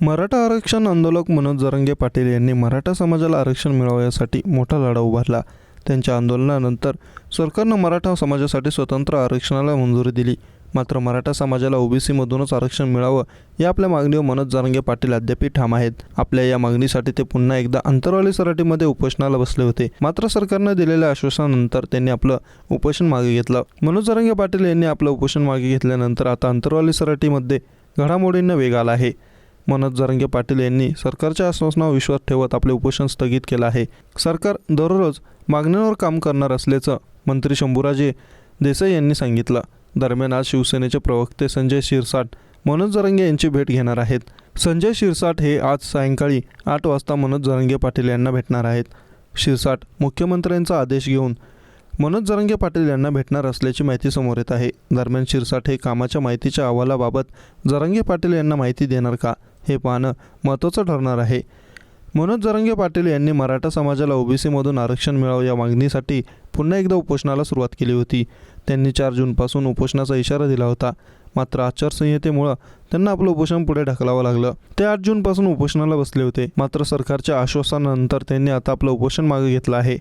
मराठा आरक्षण आंदोलक मनोज जरंगे पाटील यांनी मराठा समाजाला आरक्षण मिळवण्यासाठी मोठा लढा उभारला. त्यांच्या आंदोलनानंतर सरकारनं मराठा समाजासाठी स्वतंत्र आरक्षणाला मंजुरी दिली. मात्र मराठा समाजाला ओबीसीमधूनच आरक्षण मिळावं या आपल्या मागणीवर मनोज जरंगे पाटील अद्यापही ठाम आहेत. आपल्या या मागणीसाठी ते पुन्हा एकदा अंतरवाली सराटीमध्ये उपोषणाला बसले होते. मात्र सरकारनं दिलेल्या आश्वासनानंतर त्यांनी आपलं उपोषण मागे घेतलं. मनोज जरंगे पाटील यांनी आपलं उपोषण मागे घेतल्यानंतर आता अंतरवाली सराटीमध्ये घडामोडींना वेग आला आहे. मनोज जरंगे पाटील यांनी सरकारच्या आश्वासनावर विश्वास ठेवत आपले उपोषण स्थगित केलं आहे. सरकार दररोज मागण्यांवर काम करणार असल्याचं मंत्री शंभूराजे देसाई यांनी सांगितलं. दरम्यान आज शिवसेनेचे प्रवक्ते संजय शिरसाट मनोज जरंगे यांची भेट घेणार आहेत. संजय शिरसाट हे आज सायंकाळी आठ वाजता मनोज जरंगे पाटील यांना भेटणार आहेत. शिरसाट मुख्यमंत्र्यांचा आदेश घेऊन मनोज जरंगे पाटील यांना भेटणार असल्याची माहिती समोर येत आहे. दरम्यान शिरसाट हे कामाच्या माहितीच्या अहवालाबाबत जरंगे पाटील यांना माहिती देणार का? हे पाहणं महत्त्वाचं ठरणार आहे. मनोज जरंगे पाटील यांनी मराठा समाजाला ओबीसीमधून आरक्षण मिळावं या मागणीसाठी पुन्हा एकदा उपोषणाला सुरुवात केली होती. त्यांनी चार जूनपासून उपोषणाचा इशारा दिला होता. मात्र आचारसंहितेमुळं त्यांना आपलं उपोषण पुढे ढकलावं लागलं. ते आठ जूनपासून उपोषणाला बसले होते. मात्र सरकारच्या आश्वासनानंतर त्यांनी आता आपलं उपोषण मागे घेतलं आहे.